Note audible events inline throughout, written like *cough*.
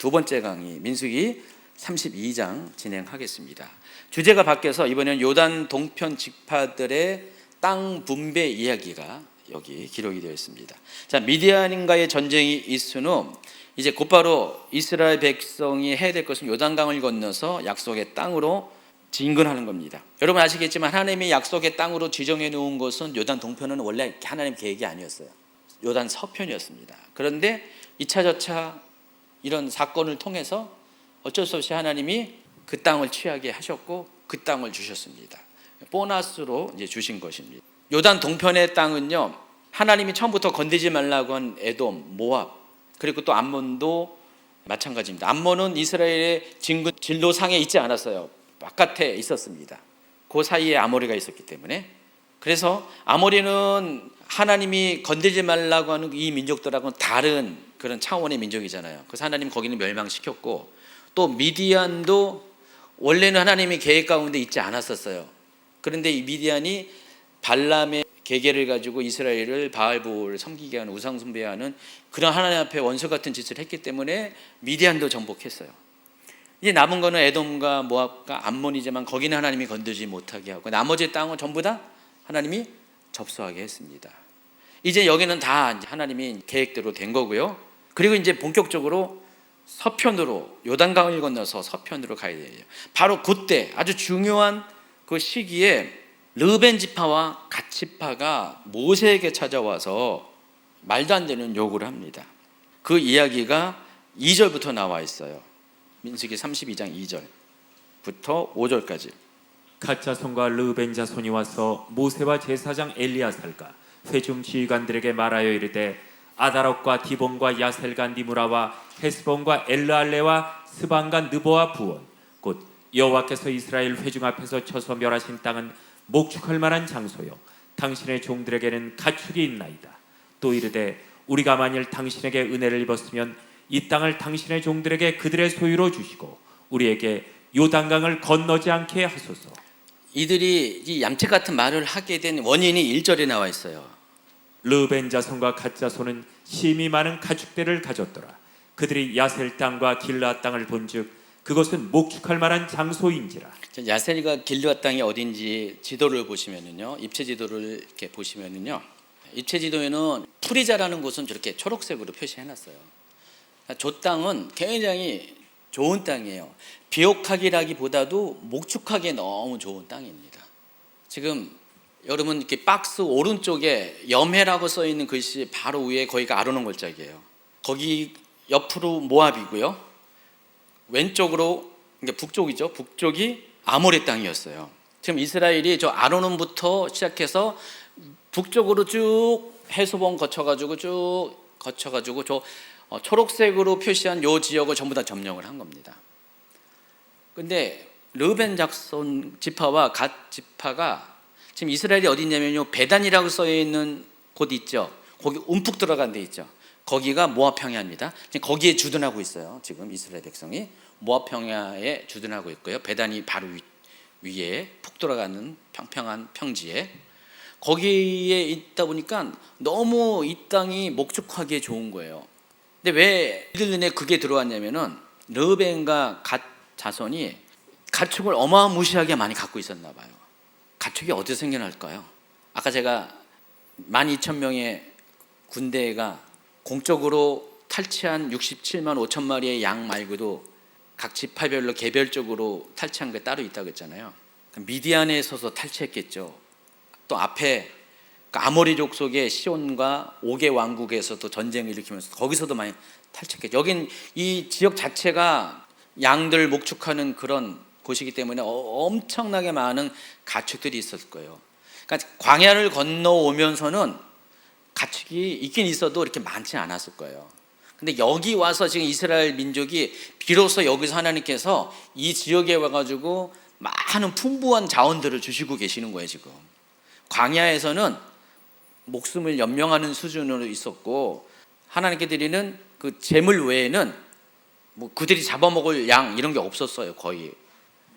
두 번째 강의 민수기 32장 진행하겠습니다. 주제가 바뀌어서 이번에는 요단 동편 직파들의 땅 분배 이야기가 여기 기록이 되어 있습니다. 자, 미디안인과의 전쟁이 있은 후 이제 곧바로 이스라엘 백성이 해야 될 것은 요단강을 건너서 약속의 땅으로 진근하는 겁니다. 여러분 아시겠지만 하나님이 약속의 땅으로 지정해 놓은 것은 요단 동편은 원래 하나님 계획이 아니었어요. 요단 서편이었습니다. 그런데 2차 저차 이런 사건을 통해서 어쩔 수 없이 하나님이 그 땅을 취하게 하셨고 그 땅을 주셨습니다. 보너스로 이제 주신 것입니다. 요단 동편의 땅은요. 하나님이 처음부터 건드지 말라고 한 에돔, 모압, 그리고 또 암몬도 마찬가지입니다. 암몬은 이스라엘의 진군 진로상에 있지 않았어요. 바깥에 있었습니다. 그 사이에 아모리가 있었기 때문에 그래서 아모리는 하나님이 건들지 말라고 하는 이 민족들하고는 다른 그런 차원의 민족이잖아요. 그래서 하나님 거기는 멸망시켰고 또 미디안도 원래는 하나님의 계획 가운데 있지 않았었어요. 그런데 이 미디안이 발람의 계계를 가지고 이스라엘을 바알보를 섬기게 하는 우상 숭배하는 그런 하나님 앞에 원수 같은 짓을 했기 때문에 미디안도 정복했어요. 이제 남은 거는 에돔과 모압과 암몬이지만 거기는 하나님이 건들지 못하게 하고 나머지 땅은 전부 다 하나님이 접수하게 했습니다. 이제 여기는 다 하나님이 계획대로 된 거고요. 그리고 이제 본격적으로 서편으로 요단강을 건너서 서편으로 가야 돼요. 바로 그때 아주 중요한 그 시기에 르벤 지파와 갓 지파가 모세에게 찾아와서 말도 안 되는 요구를 합니다. 그 이야기가 2절부터 나와 있어요. 민수기 32장 2절부터 5절까지. 가짜손과 르벤 자손이 와서 모세와 제사장 엘리야살과 회중 지휘관들에게 말하여 이르되 아다롯과 디본과 야셀과 니무라와 헤스본과 엘르알레와 스반과 느보와 부온 곧 여호와께서 이스라엘 회중 앞에서 쳐서 멸하신 땅은 목축할 만한 장소요 당신의 종들에게는 가축이 있나이다 또 이르되 우리가 만일 당신에게 은혜를 입었으면 이 땅을 당신의 종들에게 그들의 소유로 주시고 우리에게 요단강을 건너지 않게 하소서 이들이 이 얌체 같은 말을 하게 된 원인이 1절에 나와 있어요. 르벤 자손과 갓 자손은 심이 많은 가축대를 가졌더라. 그들이 야셀 땅과 길라 땅을 본즉 그것은 목축할 만한 장소인지라. 자, 야셀과 길르앗 땅이 어딘지 지도를 보시면은요. 입체 지도를 이렇게 보시면은요. 입체 지도에는 프리자라는 곳은 저렇게 초록색으로 표시해 놨어요. 저 땅은 굉장히 좋은 땅이에요. 비옥하기라기보다도 목축하기에 너무 좋은 땅입니다. 지금 여러분 이렇게 박스 오른쪽에 염해라고 써 있는 글씨 바로 위에 거기가 아로논 골짜기예요. 거기 옆으로 모압이고요. 왼쪽으로 그러니까 북쪽이죠. 북쪽이 아모리 땅이었어요. 지금 이스라엘이 저 아로논부터 시작해서 북쪽으로 쭉 해수본 거쳐가지고 쭉 거쳐가지고 저 어, 초록색으로 표시한 요 지역을 전부 다 점령을 한 겁니다. 근데 르벤 작손 지파와 갓 지파가 지금 이스라엘이 어디 있냐면요 베단이라고 써 있는 곳 있죠. 거기 움푹 들어간 데 있죠. 거기가 모압 평야입니다. 지금 거기에 주둔하고 있어요. 지금 이스라엘 백성이 모압 평야에 주둔하고 있고요. 베단이 바로 위, 위에 푹 들어가는 평평한 평지에 거기에 있다 보니까 너무 이 땅이 목축하기에 좋은 거예요. 근데 왜 이들 눈에 그게 들어왔냐면은 르벤과 갓 자손이 가축을 어마무시하게 많이 갖고 있었나 봐요. 가축이 어디서 생겨날까요? 아까 제가 12,000명의 군대가 공적으로 탈취한 67만 5천 마리의 양 말고도 각 지파별로 개별적으로 탈취한 게 따로 있다고 했잖아요. 미디안에 서서 탈취했겠죠. 또 앞에 그 아모리 족 속의 시온과 오게 왕국에서도 전쟁을 일으키면서 거기서도 많이 탈취했겠죠. 여긴 이 지역 자체가 양들 목축하는 그런 곳이기 때문에 어- 엄청나게 많은 가축들이 있었을 거예요. 그러니까 광야를 건너오면서는 가축이 있긴 있어도 이렇게 많지 않았을 거예요. 근데 여기 와서 지금 이스라엘 민족이 비로소 여기서 하나님께서 이 지역에 와가지고 많은 풍부한 자원들을 주시고 계시는 거예요 지금. 광야에서는 목숨을 연명하는 수준으로 있었고 하나님께 드리는 그 재물 외에는 뭐 그들이 잡아먹을 양 이런 게 없었어요 거의.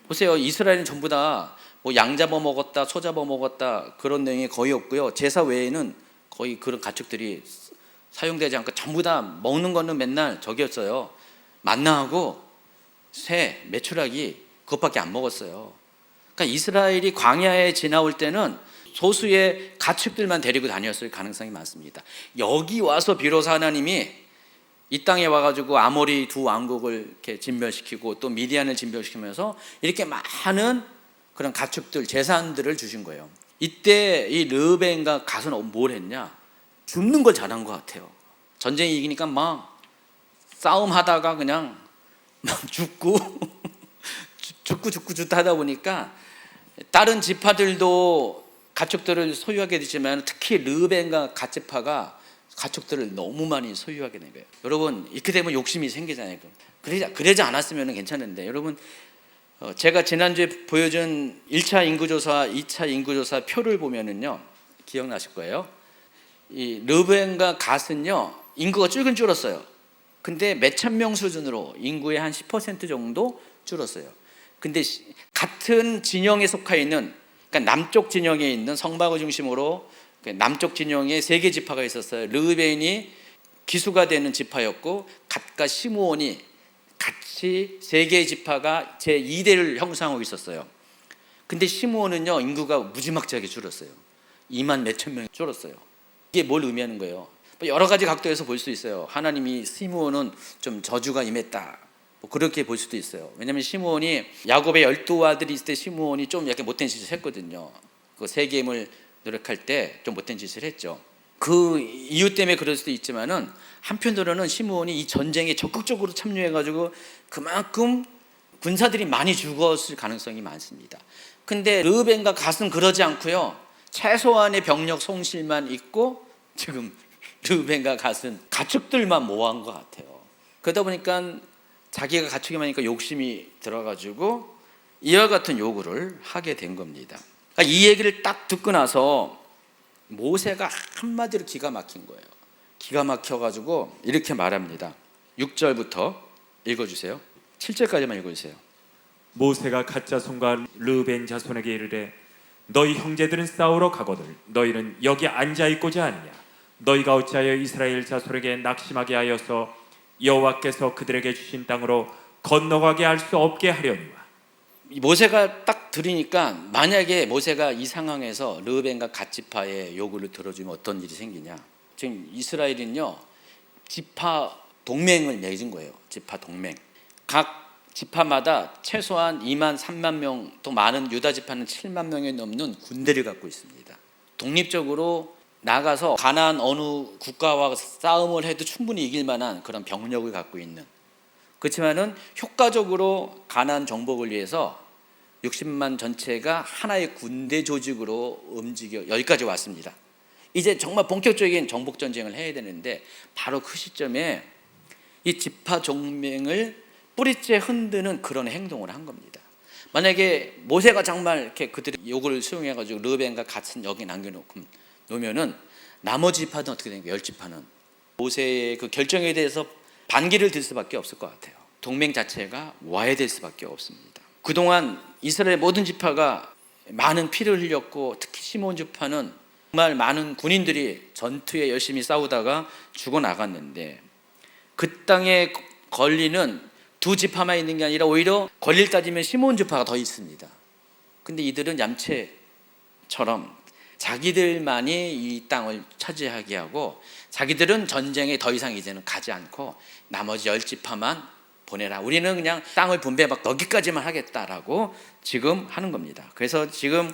보세요 이스라엘은 전부 다 뭐 양 잡아 먹었다 소 잡아 먹었다 그런 내용이 거의 없고요 제사 외에는 거의 그런 가축들이 사용되지 않고 전부 다 먹는 거는 맨날 저기였어요 만나하고 새, 메추라기 그것밖에 안 먹었어요. 그러니까 이스라엘이 광야에 지나올 때는 소수의 가축들만 데리고 다녔을 가능성이 많습니다. 여기 와서 비로소 하나님이 이 땅에 와가지고 아모리 두 왕국을 이렇게 진멸시키고 또 미디안을 진멸시키면서 이렇게 많은 그런 가축들 재산들을 주신 거예요. 이때 이 르벤과 가스는 뭘 했냐? 죽는 걸 잘한 것 같아요. 전쟁이 이기니까 막 싸움하다가 그냥 *laughs* 막 죽고 *laughs* 죽고 죽고 죽다 하다 보니까 다른 지파들도 가축들을 소유하게 되지만 특히 르벤과 갓지파가 가축들을 너무 많이 소유하게 된 거예요. 여러분 이렇게 되면 욕심이 생기잖아요. 그러지 그러지 않았으면 괜찮은데 여러분 어, 제가 지난주에 보여준 1차 인구조사, 2차 인구조사 표를 보면은요 기억나실 거예요. 이 르벤과 갓은요 인구가 줄긴 줄었어요. 근데 몇천 명 수준으로 인구의 한 10% 정도 줄었어요. 근데 시- 같은 진영에 속해 있는 그러니까 남쪽 진영에 있는 성박을 중심으로 그 남쪽 진영에 세 개 지파가 있었어요. 르벤이 기수가 되는 지파였고 갓과 시므온이 같이 세 개의 지파가 제 2대를 형성하고 있었어요. 근데 시므온은요 인구가 무지막지하게 줄었어요. 2만 몇천 명 줄었어요. 이게 뭘 의미하는 거예요? 뭐 여러 가지 각도에서 볼 수 있어요. 하나님이 시므온은 좀 저주가 임했다. 뭐 그렇게 볼 수도 있어요. 왜냐하면 시므온이 야곱의 열두 아들이 있을 때 시므온이 좀 약간 못된 짓을 했거든요. 그 세겜을 노력할 때 좀 못된 짓을 했죠. 그 이유 때문에 그럴 수도 있지만은 한편으로는 시므온이 이 전쟁에 적극적으로 참여해 가지고 그만큼 군사들이 많이 죽었을 가능성이 많습니다. 근데 르벤과 갓은 그러지 않고요. 최소한의 병력 손실만 있고 지금 르벤과 갓은 가축들만 모아한 것 같아요. 그러다 보니까 자기가 가축이 많으니까 욕심이 들어가지고 이와 같은 요구를 하게 된 겁니다. 그러니까 이 얘기를 딱 듣고 나서 모세가 한마디로 기가 막힌 거예요. 기가 막혀가지고 이렇게 말합니다. 6절부터 읽어주세요. 7절까지만 읽어주세요. 모세가 갓 자손과 르벤 자손에게 이르되 너희 형제들은 싸우러 가거들 너희는 여기 앉아 있고자 하느냐 너희가 어찌하여 이스라엘 자손에게 낙심하게 하여서 여호와께서 그들에게 주신 땅으로 건너가게 할 수 없게 하려니와 이 모세가 딱 들으니까 만약에 모세가 이 상황에서 르벤과 갓지파의 요구를 들어주면 어떤 일이 생기냐? 지금 이스라엘은요 지파 동맹을 맺은 거예요. 지파 동맹. 각 지파마다 최소한 2만 3만 명, 또 많은 유다 지파는 7만 명이 넘는 군대를 갖고 있습니다. 독립적으로 나가서 가나안 어느 국가와 싸움을 해도 충분히 이길 만한 그런 병력을 갖고 있는 그렇지만은 효과적으로 가난 정복을 위해서 60만 전체가 하나의 군대 조직으로 움직여 여기까지 왔습니다. 이제 정말 본격적인 정복 전쟁을 해야 되는데 바로 그 시점에 이 지파 동맹을 뿌리째 흔드는 그런 행동을 한 겁니다. 만약에 모세가 정말 이렇게 그들의 요구를 수용해 가지고 르벤과 같은 여기 남겨 놓고 놓으면은 나머지 지파는 어떻게 되는 거예요? 열 지파는 모세의 그 결정에 대해서 반기를 들 수밖에 없을 것 같아요. 동맹 자체가 와야 될 수밖에 없습니다. 그동안 이스라엘 모든 지파가 많은 피를 흘렸고 특히 시몬 지파는 정말 많은 군인들이 전투에 열심히 싸우다가 죽어 나갔는데 그 땅에 권리는 두 지파만 있는 게 아니라 오히려 권리를 따지면 시몬 지파가 더 있습니다. 근데 이들은 얌체처럼 자기들만이 이 땅을 차지하게 하고 자기들은 전쟁에 더 이상 이제는 가지 않고 나머지 열 지파만 보내라. 우리는 그냥 땅을 분배받고 여기까지만 하겠다라고 지금 하는 겁니다. 그래서 지금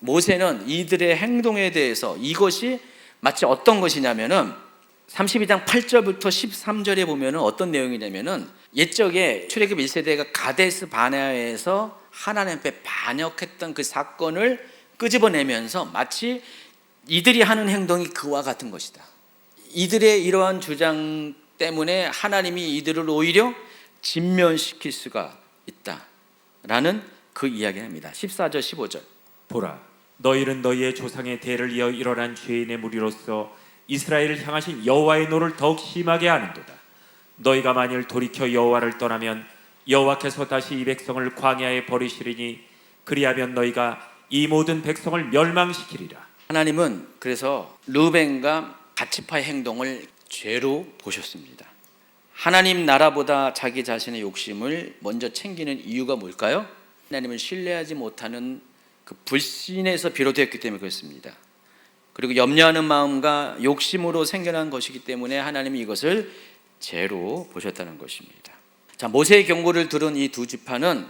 모세는 이들의 행동에 대해서 이것이 마치 어떤 것이냐면은 32장 8절부터 13절에 보면은 어떤 내용이냐면은 옛적에 출애굽 1세대가 가데스 바네아에서 하나님 앞에 반역했던 그 사건을 끄집어내면서 마치 이들이 하는 행동이 그와 같은 것이다. 이들의 이러한 주장 때문에 하나님이 이들을 오히려 진면시킬 수가 있다라는 그 이야기를 합니다. 14절 15절. 보라 너희는 너희의 조상의 대를 이어 일어난 죄인의 무리로서 이스라엘을 향하신 여호와의 노를 더욱 심하게 하는도다 너희가 만일 돌이켜 여호와를 떠나면 여호와께서 다시 이 백성을 광야에 버리시리니 그리하면 너희가 이 모든 백성을 멸망시키리라 하나님은 그래서 르벤과 가치파의 행동을 죄로 보셨습니다. 하나님 나라보다 자기 자신의 욕심을 먼저 챙기는 이유가 뭘까요? 하나님을 신뢰하지 못하는 그 불신에서 비롯되었기 때문에 그렇습니다. 그리고 염려하는 마음과 욕심으로 생겨난 것이기 때문에 하나님이 이것을 죄로 보셨다는 것입니다. 자, 모세의 경고를 들은 이 두 지파는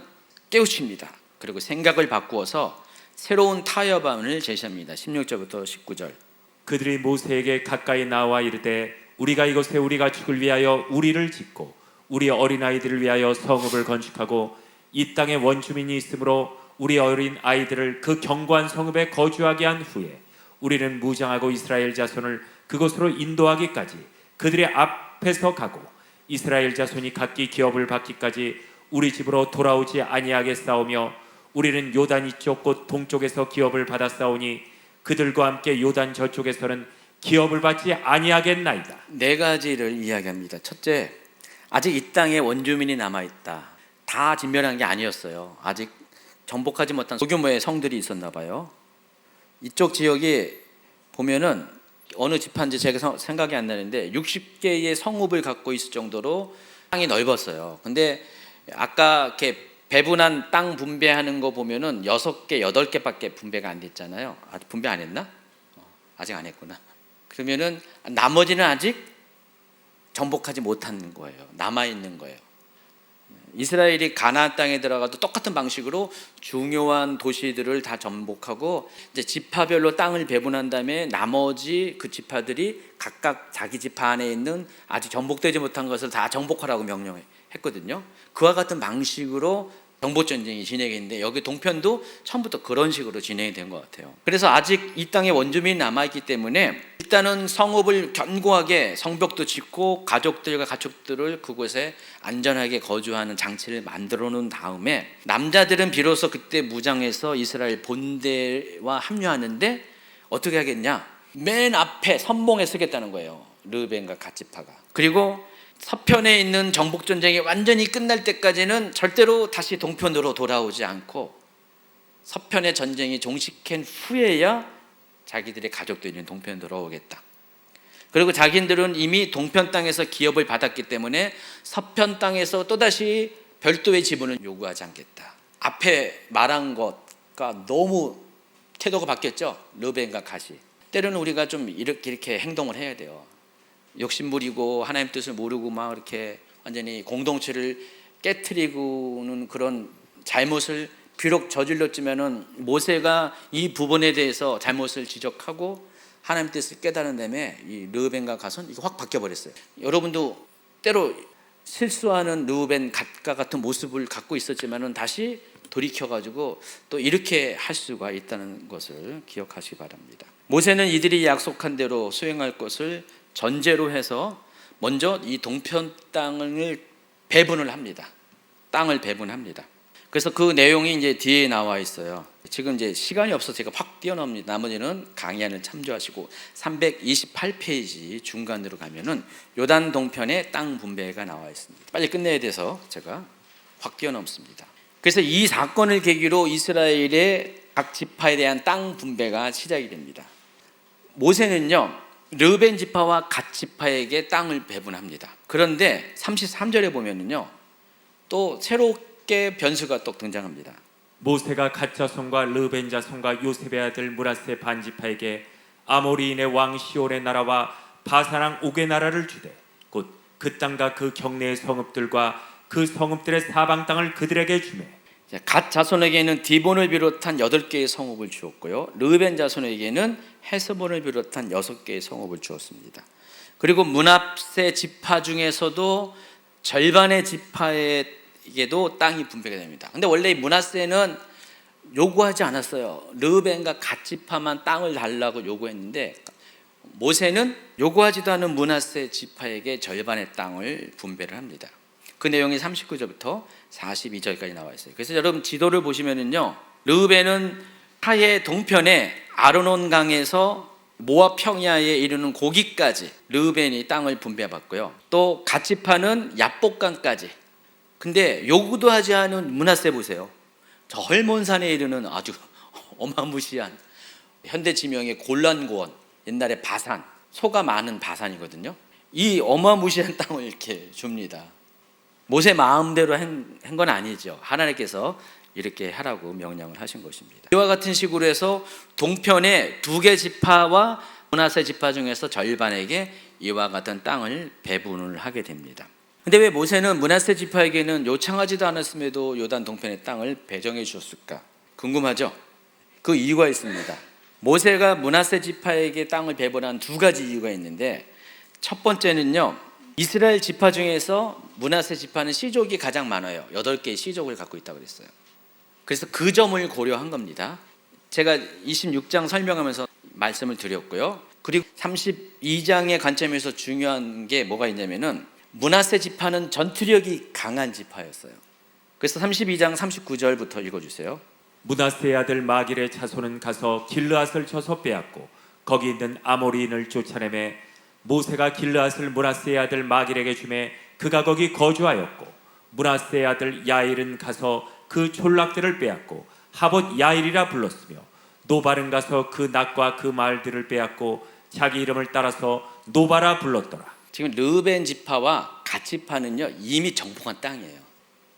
깨우칩니다. 그리고 생각을 바꾸어서 새로운 타협안을 제시합니다. 16절부터 19절. 그들이 모세에게 가까이 나와 이르되 우리가 이곳에 우리가 죽을 위하여 우리를 짓고 우리 어린 아이들을 위하여 성읍을 건축하고 이 땅에 원주민이 있으므로 우리 어린 아이들을 그 견고한 성읍에 거주하게 한 후에 우리는 무장하고 이스라엘 자손을 그곳으로 인도하기까지 그들의 앞에서 가고 이스라엘 자손이 각기 기업을 받기까지 우리 집으로 돌아오지 아니하게 싸우며 우리는 요단 이쪽 곧 동쪽에서 기업을 받아 싸우니 그들과 함께 요단 저쪽에서는 기업을 받지 아니하겠나이다. 네 가지를 이야기합니다. 첫째, 아직 이 땅에 원주민이 남아 있다. 다 진멸한 게 아니었어요. 아직 정복하지 못한 소규모의 성들이 있었나 봐요. 이쪽 지역이 보면은 어느 집한지 제가 서- 생각이 안 나는데 60개의 성읍을 갖고 있을 정도로 땅이 넓었어요. 근데 아까 이렇게 배분한 땅 분배하는 거 보면은 여섯 개, 여덟 개밖에 분배가 안 됐잖아요. 아직 분배 안 했나? 어, 아직 안 했구나. 그러면은 나머지는 아직 정복하지 못한 거예요. 남아 있는 거예요. 이스라엘이 가나안 땅에 들어가도 똑같은 방식으로 중요한 도시들을 다 정복하고 이제 지파별로 땅을 배분한 다음에 나머지 그 지파들이 각각 자기 지파 안에 있는 아직 정복되지 못한 것을 다 정복하라고 명령했거든요. 그와 같은 방식으로 정보 전쟁이 진행했는데 여기 동편도 처음부터 그런 식으로 진행이 된 것 같아요. 그래서 아직 이 땅에 원주민이 남아 있기 때문에 일단은 성읍을 견고하게 성벽도 짓고 가족들과 가축들을 그곳에 안전하게 거주하는 장치를 만들어 놓은 다음에 남자들은 비로소 그때 무장해서 이스라엘 본대와 합류하는데 어떻게 하겠냐? 맨 앞에 선봉에 서겠다는 거예요. 르벤과 갓지파가. 그리고 서편에 있는 정복 전쟁이 완전히 끝날 때까지는 절대로 다시 동편으로 돌아오지 않고 서편의 전쟁이 종식한 후에야 자기들의 가족들이 동편으로 돌아오겠다. 그리고 자기들은 이미 동편 땅에서 기업을 받았기 때문에 서편 땅에서 또다시 별도의 지분을 요구하지 않겠다. 앞에 말한 것과 너무 태도가 바뀌었죠. 르벤과 가시. 때로는 우리가 좀 이렇게 이렇게 행동을 해야 돼요. 욕심 부리고 하나님 뜻을 모르고 막 이렇게 완전히 공동체를 깨뜨리고는 그런 잘못을 비록 저질렀지만은 모세가 이 부분에 대해서 잘못을 지적하고 하나님 뜻을 깨달은 다음에 이 르벤과 가선 이거 확 바뀌어 버렸어요. 여러분도 때로 실수하는 르벤 갓과 같은 모습을 갖고 있었지만은 다시 돌이켜 가지고 또 이렇게 할 수가 있다는 것을 기억하시기 바랍니다. 모세는 이들이 약속한 대로 수행할 것을 전제로 해서 먼저 이 동편 땅을 배분을 합니다. 땅을 배분합니다. 그래서 그 내용이 이제 뒤에 나와 있어요. 지금 이제 시간이 없어서 제가 확 뛰어넘니다. 나머지는 강의안을 참조하시고 328페이지 중간으로 가면은 요단 동편의 땅 분배가 나와 있습니다. 빨리 끝내야 돼서 제가 확 뛰어넘습니다. 그래서 이 사건을 계기로 이스라엘의 각 지파에 대한 땅 분배가 시작이 됩니다. 모세는요 르벤 지파와 갓 지파에게 땅을 배분합니다. 그런데 33절에 보면은요 또 새롭게 변수가 또 등장합니다. 모세가 갓 자손과 르벤 자손과 요셉의 아들 무라세 반 지파에게 아모리인의 왕 시온의 나라와 바사랑 옥의 나라를 주되 곧 그 땅과 그 경내의 성읍들과 그 성읍들의 사방 땅을 그들에게 주매 자, 갓 자손에게는 디본을 비롯한 여덟 개의 성읍을 주었고요. 르벤 자손에게는 헤스본을 비롯한 여섯 개의 성읍을 주었습니다. 그리고 문합세 지파 중에서도 절반의 지파에게도 땅이 분배가 됩니다. 근데 원래 이 문합세는 요구하지 않았어요. 르벤과 갓 지파만 땅을 달라고 요구했는데 모세는 요구하지도 않은 문하세 지파에게 절반의 땅을 분배를 합니다. 그 내용이 39절부터 42절까지 나와 있어요. 그래서 여러분 지도를 보시면은요. 르벤은 하의 동편에 아르논 강에서 모압 평야에 이르는 고기까지 르벤이 땅을 분배받고요. 또 갓지파는 야복강까지. 근데 요구도 하지 않은 문하세 보세요. 저 헐몬산에 이르는 아주 *laughs* 어마무시한 현대 지명의 곤란고원 옛날에 바산 소가 많은 바산이거든요. 이 어마무시한 땅을 이렇게 줍니다. 모세 마음대로 한 건 아니죠. 하나님께서 이렇게 하라고 명령을 하신 것입니다. 이와 같은 식으로 해서 동편의 두 개 지파와 문하세 지파 중에서 절반에게 이와 같은 땅을 배분을 하게 됩니다. 근데 왜 모세는 문하세 지파에게는 요청하지도 않았음에도 요단 동편의 땅을 배정해 주었을까? 궁금하죠? 그 이유가 있습니다. 모세가 문하세 지파에게 땅을 배분한 두 가지 이유가 있는데 첫 번째는요. 이스라엘 지파 중에서 문하세 지파는 시족이 가장 많아요. 여덟 개의 시족을 갖고 있다고 그랬어요. 그래서 그 점을 고려한 겁니다. 제가 26장 설명하면서 말씀을 드렸고요. 그리고 32장의 관점에서 중요한 게 뭐가 있냐면은 문하세 지파는 전투력이 강한 지파였어요. 그래서 32장 39절부터 읽어 주세요. 문하세 아들 마길의 자손은 가서 길르앗을 쳐서 빼앗고 거기 있는 아모리인을 쫓아내매 모세가 길르앗을 문하세 아들 마길에게 주매 그가 거기 거주하였고 문하세 아들 야일은 가서 그 촌락들을 빼앗고 하봇 야일이라 불렀으며 노발은 가서 그 낙과 그 말들을 빼앗고 자기 이름을 따라서 노바라 불렀더라 지금 르벤 지파와 갓 지파는요 이미 정복한 땅이에요.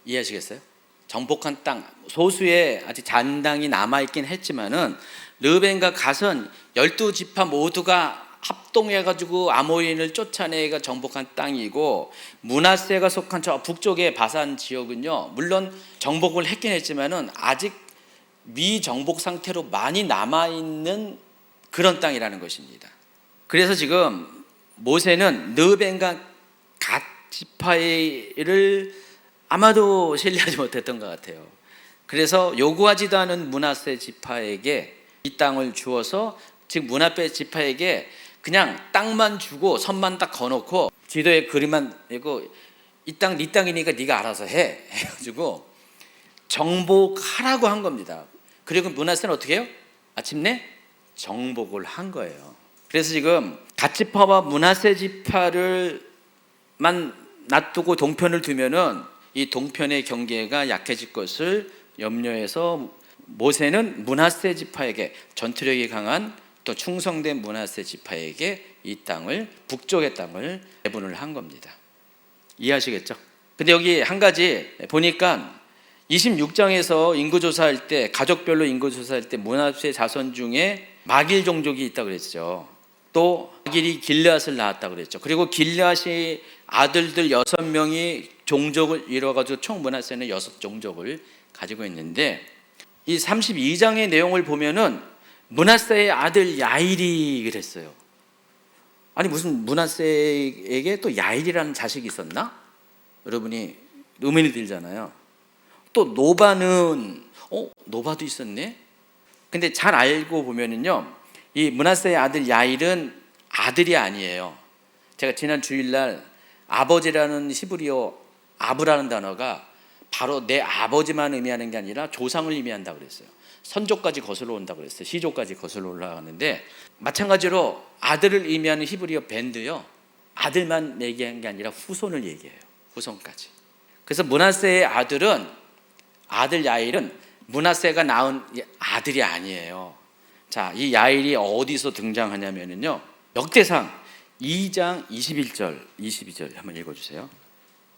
이해하시겠어요? 정복한 땅 소수의 아직 잔당이 남아 있긴 했지만은 르벤과 갓은 열두 지파 모두가 합동해 가지고 아모리인을 쫓아내가 정복한 땅이고 문하세가 속한 저 북쪽의 바산 지역은요 물론 정복을 했긴 했지만은 아직 미정복 상태로 많이 남아 있는 그런 땅이라는 것입니다. 그래서 지금 모세는 느벤과 갓 지파를 아마도 신뢰하지 못했던 것 같아요. 그래서 요구하지도 않은 문하세 지파에게 이 땅을 주어서 즉 문하세 지파에게 그냥 땅만 주고 선만 딱 거놓고 지도에 그림만 이고 이 땅 네 땅이니까 네가 알아서 해 *laughs* 해가지고 정복하라고 한 겁니다. 그리고 문하세는 어떻게 해요? 아침내 정복을 한 거예요. 그래서 지금 갓지파와 문하세 지파를만 놔두고 동편을 두면은 이 동편의 경계가 약해질 것을 염려해서 모세는 문하세 지파에게 전투력이 강한 또 충성된 문하세 지파에게 이 땅을 북쪽의 땅을 배분을 한 겁니다. 이해하시겠죠? 근데 여기 한 가지 보니까 26장에서 인구 조사할 때 가족별로 인구 조사할 때 문하세 자손 중에 마길 종족이 있다고 그랬죠. 또 마길이 길르앗을 낳았다고 그랬죠. 그리고 길르앗이 아들들 여섯 명이 종족을 이뤄가지고 총 문하세는 여섯 종족을 가지고 있는데 이 32장의 내용을 보면은 문하세의 아들 야일이 그랬어요. 아니 무슨 문하세에게 또 야일이라는 자식이 있었나? 여러분이 의문이 들잖아요. 또 노바는 어 노바도 있었네. 근데 잘 알고 보면은요, 이 문하세의 아들 야일은 아들이 아니에요. 제가 지난 주일날 아버지라는 히브리어 아브라는 단어가 바로 내 아버지만 의미하는 게 아니라 조상을 의미한다 그랬어요. 선조까지 거슬러 온다 그랬어요. 시조까지 거슬러 올라가는데 마찬가지로 아들을 의미하는 히브리어 밴드요. 아들만 얘기한 게 아니라 후손을 얘기해요. 후손까지. 그래서 문하세의 아들은 아들 야일은 문하세가 낳은 아들이 아니에요. 자, 이 야일이 어디서 등장하냐면요. 역대상 2장 21절, 22절 한번 읽어 주세요.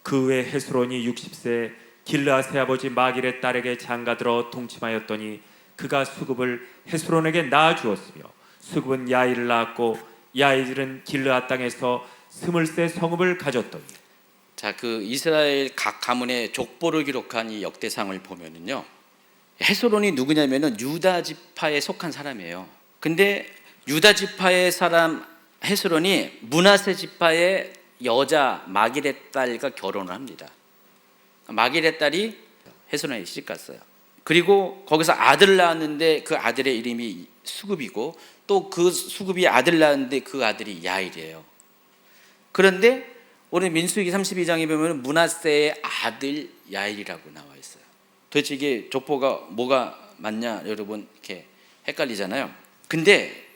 그외 헤스론이 60세 길르앗의 아버지 마길의 딸에게 장가들어 동침하였더니 그가 수급을 헤스론에게 낳아 주었으며 수급은 야일을 낳았고 야일은 길르앗 땅에서 스물세 성읍을 가졌더니 자, 그 이스라엘 각 가문의 족보를 기록한 이 역대상을 보면은요. 헤스론이 누구냐면은 유다 지파에 속한 사람이에요. 근데 유다 지파의 사람 헤스론이 문하세 지파의 여자 마길의 딸과 결혼을 합니다. 마길의 딸이 헤스론에 시집 갔어요. 그리고 거기서 아들을 낳았는데 그 아들의 이름이 수급이고 또 그 수급이 아들 낳았는데 그 아들이 야일이에요. 그런데 오늘 민수기 32장에 보면 문하세의 아들 야일이라고 나와 있어요. 도대체 이게 족보가 뭐가 맞냐 여러분 이렇게 헷갈리잖아요. 근데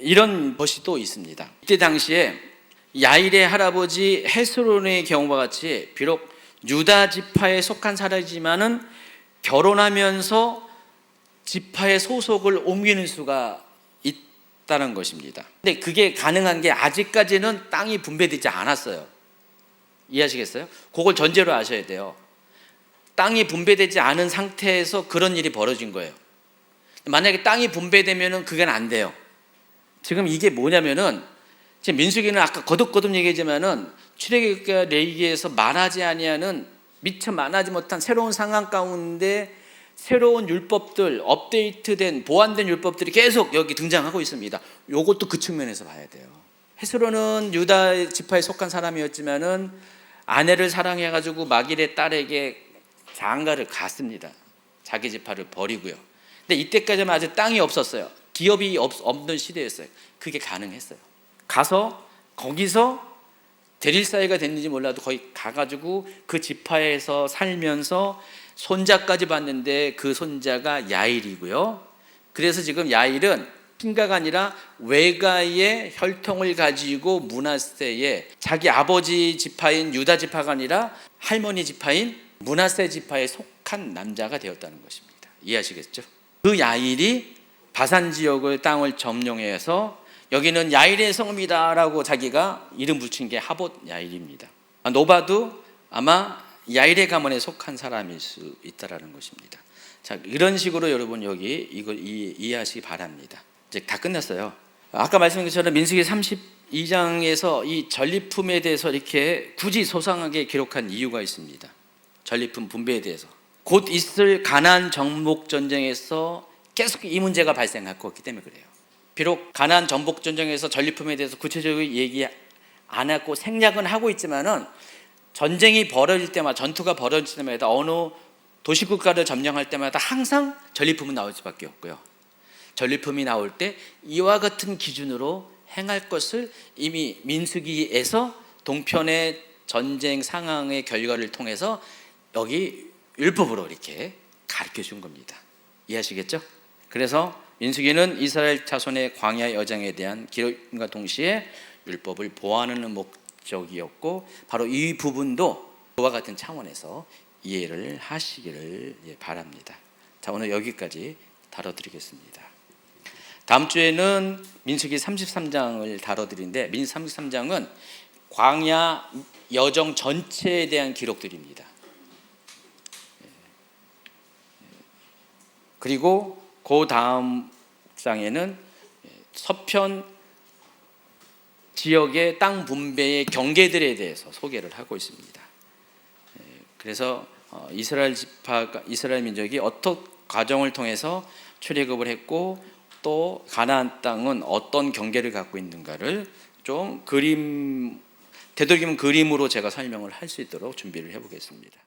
이런 것이 또 있습니다. 이때 당시에 야일의 할아버지 헤스론의 경우와 같이 비록 유다 지파에 속한 사람이지만은 결혼하면서 지파의 소속을 옮기는 수가 되었다는 것입니다. 근데 그게 가능한 게 아직까지는 땅이 분배되지 않았어요. 이해하시겠어요? 그걸 전제로 아셔야 돼요. 땅이 분배되지 않은 상태에서 그런 일이 벌어진 거예요. 만약에 땅이 분배되면은 그건 안 돼요. 지금 이게 뭐냐면은 지금 민수기는 아까 거듭거듭 얘기하지만은 출애굽과 레위기에서 말하지 아니하는 미처 말하지 못한 새로운 상황 가운데 새로운 율법들 업데이트된 보완된 율법들이 계속 여기 등장하고 있습니다. 요것도 그 측면에서 봐야 돼요. 헤스로는 유다 지파에 속한 사람이었지만은 아내를 사랑해 가지고 마길의 딸에게 장가를 갔습니다. 자기 지파를 버리고요. 근데 이때까지만 아직 땅이 없었어요. 기업이 없, 없는 시대였어요. 그게 가능했어요. 가서 거기서 대릴 사이가 됐는지 몰라도 거기 가가지고 그 지파에서 살면서 손자까지 봤는데 그 손자가 야일이고요. 그래서 지금 야일은 친가가 아니라 외가의 혈통을 가지고 문하세의 자기 아버지 지파인 유다 지파가 아니라 할머니 지파인 문하세 지파에 속한 남자가 되었다는 것입니다. 이해하시겠죠? 그 야일이 바산 지역을 땅을 점령해서 여기는 야일의 성읍이다라고 자기가 이름 붙인 게 하봇 야일입니다. 아, 노바도 아마 야일의 가문에 속한 사람일 수 있다라는 것입니다. 자 이런 식으로 여러분 여기 이걸 이, 이해하시기 바랍니다. 이제 다 끝났어요. 아까 말씀드린 것처럼 민수기 32장에서 이 전리품에 대해서 이렇게 굳이 소상하게 기록한 이유가 있습니다. 전리품 분배에 대해서 곧 있을 가난 정복 전쟁에서 계속 이 문제가 발생할 거기 때문에 그래요. 비록 가난 정복 전쟁에서 전리품에 대해서 구체적으로 얘기 안 하고 생략은 하고 있지만은 전쟁이 벌어질 때마다 전투가 벌어질 때마다 어느 도시 국가를 점령할 때마다 항상 전리품은 나올 수밖에 없고요. 전리품이 나올 때 이와 같은 기준으로 행할 것을 이미 민수기에서 동편의 전쟁 상황의 결과를 통해서 여기 율법으로 이렇게 가르쳐 준 겁니다. 이해하시겠죠? 그래서 민수기는 이스라엘 자손의 광야 여정에 대한 기록과 동시에 율법을 보완하는 목적이었고 바로 이 부분도 그와 같은 차원에서 이해를 하시기를 예, 바랍니다. 자 오늘 여기까지 다뤄드리겠습니다. 다음 주에는 민수기 33장을 다뤄드리는데 민수 33장은 광야 여정 전체에 대한 기록들입니다. 예. 그리고 그 다음 장에는 서편 지역의 땅 분배의 경계들에 대해서 소개를 하고 있습니다. 예, 그래서 어, 이스라엘 지파가 이스라엘 민족이 어떤 과정을 통해서 출애굽을 했고 또 가나안 땅은 어떤 경계를 갖고 있는가를 좀 그림 되도록이면 그림으로 제가 설명을 할 수 있도록 준비를 해보겠습니다.